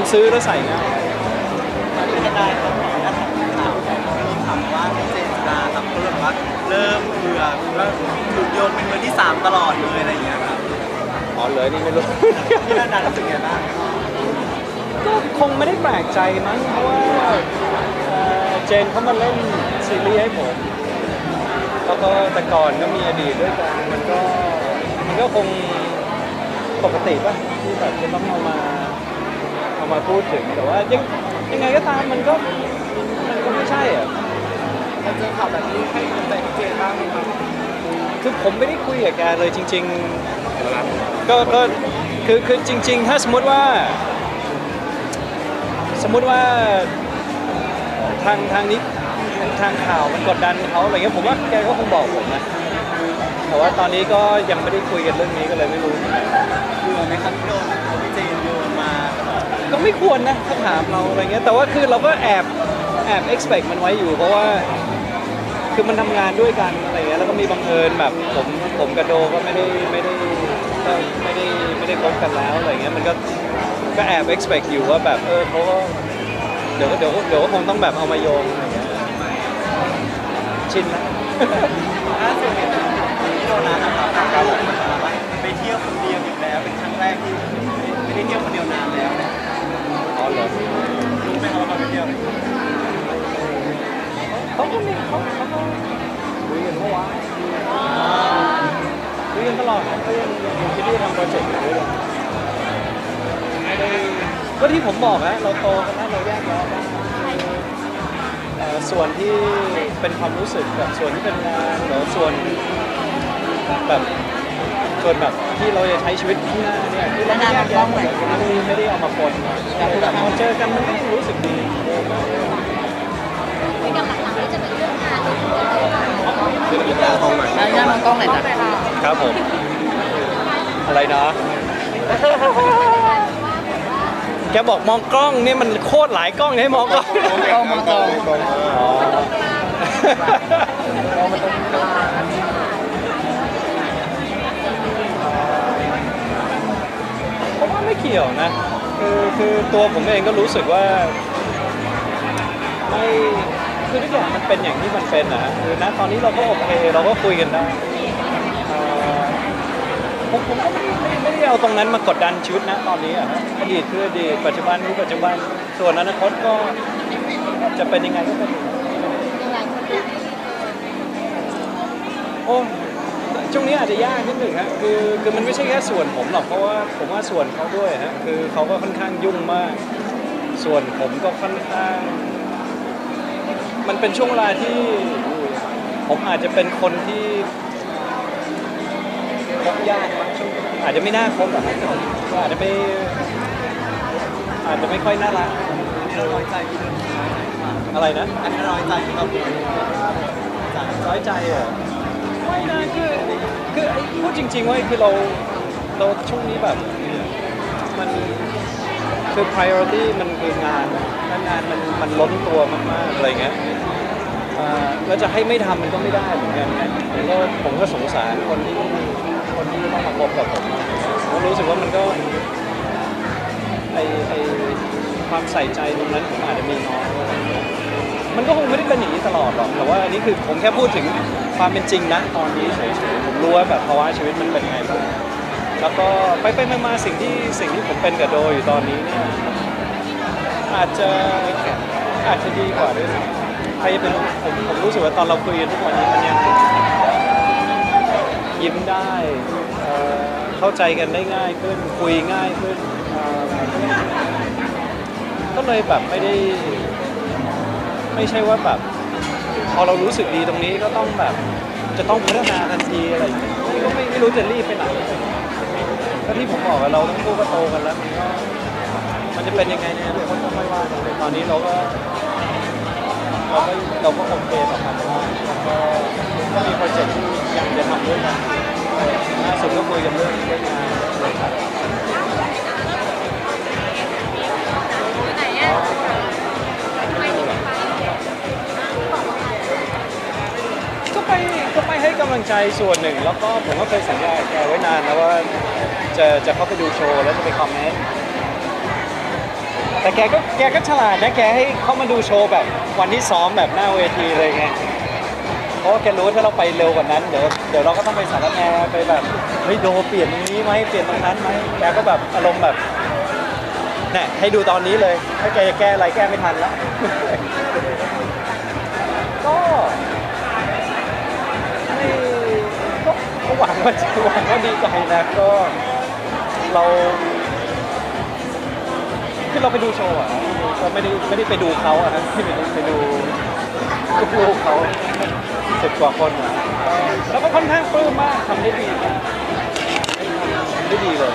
มันซื้อแล้วใส่ง่ายพี่จะได้ต้องขออนุญาตถามถามว่าเจนดาครับเขาแบบว่าเริ่มเบื่อว่าถูกโยนเป็นมือที่สามตลอดเลยอะไรอย่างเงี้ยครับอ๋อเลยนี่ไม่รู้พี่นันดารู้สึกไงบ้างก็คงไม่ได้แปลกใจมั้งเพราะว่าเอ่อเจนเขามาเล่นซีรีส์ให้ผมแล้วก็แต่ก่อนก็มีอดีตด้วยกันมันก็มันก็คงปกติป่ะที่แบบจะต้องเอามาเอา มาพูดถึงแต่ว่ายังยังไงก็ตามมันก็มันก็ไม่ใช่อะพอเจอข่าวแบบนี้ให้กำลังใจพี่เจนบ้างไหมครับคือผมไม่ได้คุยกับแกเลยจริง ๆ ก็ก็คือคือจริง ๆ ถ้าสมมติว่า สมมุติว่าทางทางนี้ทางข่าวมันกดดันเขาอะไรเงี้ยผมว่าแกก็คงบอกผมนะแต่ว่าตอนนี้ก็ยังไม่ได้คุยกันเรื่องนี้ก็เลยไม่รู้เบื่อไหมครับที่โดนพี่เจน ไม่ควรนะถ้าถามเราอะไรเงี้ยแต่ว่าคือเราก็แอบแอบ expect มันไว้อยู่ เพราะว่าคือมันทำงานด้วยกันอะไรเงี้ยแล้วก็มีบังเอิญแบบผมผมกับโดก็ไม่ได้ไม่ได้ก็ไม่ได้ไม่ได้คบกันแล้วอะไรเงี้ยมันก็ก็แอบ expect อยู่ว่าแบบเออเขาก็เดี๋ยวก็เดี๋ยวก็เดี๋ยวก็คงต้องแบบเอามาโยงอะไรเงี้ยชินแล้ว ล่าสุดเนี่ยพี่โดนัทนะครับเขาบ อ๋อเหรอรู้ไหมครับว่าเขาไปเที่ยวเขาก็มีเขาเขาก็คุยกันเมื่อวานคุยกันตลอดเขายังยังคิดที่จะทำโปรเจกต์อยู่ด้วยกันก็ที่ผมบอกนะเราโตกันแล้วเราแยกแยะกันเอ่อส่วนที่เป็นความรู้สึกกับส่วนที่เป็นงานหรือส่วนแบบส่วนแบบที่เราจะใช้ชีวิตข้างหน้าเนี่ยคือเราแยกแยะ ไม่ได้ไม่ได้เอามาปนแต่พอเจอกันมันก็ยังรู้สึกดีคุยกันหลังๆนี่จะเป็นเรื่องงานหรือเรื่องอะไรบ้างแล้วย่ามองกล้องหน่อยจ้ะครับผม อะไรนะ แกบอกมองกล้องเนี่ยมันโคตรหลายกล้องเนี่ยให้มองกล้องกล้องมองกล้อง อ๋อ คือคือตัวผมเองก็รู้สึกว่าไม่คือทุกอย่างมันเป็นอย่างที่มันเป็นนะคือณตอนนี้เราก็โอเคเราก็คุยกันได้เอ่อผมผมก็ไม่ได้ไม่ไม่ได้เอาตรงนั้นมากดดันชีวิตนะตอนนี้อะฮะอดีตคืออดีตปัจจุบันคือปัจจุบันส่วนอนาคตก็จะเป็นยังไงก็เป็นอย่างนั้นยังไงคนเดียวโอ้ ช่วงนี้อาจจะยากนิดหนึ่งฮะคือคือมันไม่ใช่แค่ส่วนผมหรอกเพราะว่าผมว่าส่วนเขาด้วยฮะคือเขาก็ค่อนข้างยุ่งมาก ส่วนผมก็ค่อนข้าง มันเป็นช่วงเวลาที่ ผมอาจจะเป็นคนที่คบยากมั้งช่วงอาจจะไม่น่าคบอะครับก็อาจจะไม่อาจจะไม่ค่อยน่ารักที่เราน้อยใจพี่โดนัทอะไรนะอันนี้น้อยใจที่เราพูดใจน้อยใจเหรอ ไม่นะคือคือไอ้พูดจริงๆว่าคือเราเราช่วงนี้แบบมันคือ priority มันคืองานนะแล้วงานมันมันล้นตัวมากๆอะไรเงี้ยอ่าแล้วจะให้ไม่ทำมันก็ไม่ได้เหมือนกันนะผมก็ผมก็สงสารคนที่คนที่ต้องมาพบกับผมผมก็รู้สึกว่ามันก็ไอไอความใส่ใจตรงนั้นผมอาจจะมีน้อย มันก็คงไม่ได้เป็นอย่างนี้ตลอดหรอกแต่ว่าอันนี้คือผมแค่พูดถึงความเป็นจริงนะตอนนี้เฉยๆผมรู้ว่าแบบภาวะชีวิตมันเป็นไงบ้างแล้วก็ไปไปมาสิ่งที่สิ่งที่ผมเป็นกับโดอยู่ตอนนี้เนี่ยอาจจะอาจจะดีกว่าด้วยซ้ำใครจะเป็นผมผมรู้สึกว่าตอนเราคุยกันทุกวันนี้มันยังยิ้มได้เข้าใจกันได้ง่ายขึ้นคุยง่ายขึ้นก็เลยแบบไม่ได้ ไม่ใช่ว่าแบบพอเรารู้สึกดีตรงนี้ก็ต้องแบบจะต้องพัฒนาทันทีอะไรอย่างเงี้ยก็ไม่ไม่รู้จะรีบไปไหนก็ที่ผมบอกว่าเราทั้งคู่ก็โตกันแล้ว มันจะเป็นยังไงเนี่ยเดี๋ยวก็ค่ว่ากันตอนนี้เราก็เราก็เราก็โอเคกับมันวแล้วก็ก็มีโปรเจกต์ที่ยังจะทำด้วยกันล่าสุดก็คุยกันเรื่องเรื่องงานเลยครับ งใจส่วนหนึ่ง แล้วก็ผมก็เคยสัญญากับแกไว้นานแล้วว่าจะจะเข้าไปดูโชว์แล้วจะไปคอมเมนต์แต่แกก็แกก็ฉลาดนะแกให้เขามาดูโชว์แบบวันที่ซ้อมแบบหน้าเวทีเลยไงเพราะว่าแกรู้ถ้าเราไปเร็วกว่านั้นเดี๋ยวเดี๋ยวเราก็ต้องไปสารแนไปแบบเฮ้ยโดเปลี่ยนตรงนี้ไหมเปลี่ยนตรงนั้นไหมแกก็แบบอารมณ์แบบเนี่ยให้ดูตอนนี้เลย ถ้าแกจะแก้อะไรแก้ไม่ทันแล้ว ก็หวังว่าจะหวังว่าดีใจนะก็เราคือเราไปดูโชว์อะเราไม่ได้ไม่ได้ไปดูเขาอะนะที่ไปดูไปดูลูกเขาสิบกว่าคนอะแล้วก็ค่อนข้างปลื้มมากทำได้ดีทำได้ดีเลย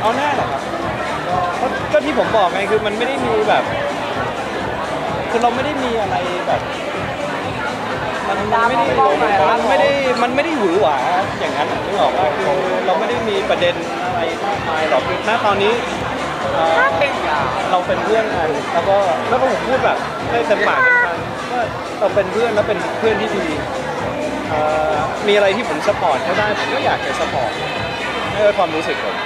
เอาแน่เหรอครับก็ก็ที่ผมบอกไงคือมันไม่ได้มีแบบ คือเราไม่ได้มีอะไรแบบ มันไม่ได้มันไม่ได้มันไม่ได้หวือหวาอย่างนั้นนึกออกว่าคือเราไม่ได้มีประเด็นอะไรมากมายหรอกคือณตอนนี้เอ่อเราเป็นเพื่อนกันแล้วก็แล้วก็ผมพูดแบบได้เต็มปากเต็มคำว่าเราเป็นเพื่อนแล้วเป็นเพื่อนที่ดีเอ่อมีอะไรที่ผมสปอร์ตเขาได้ผมก็อยากจะสปอร์ตนี่คือความรู้สึกผม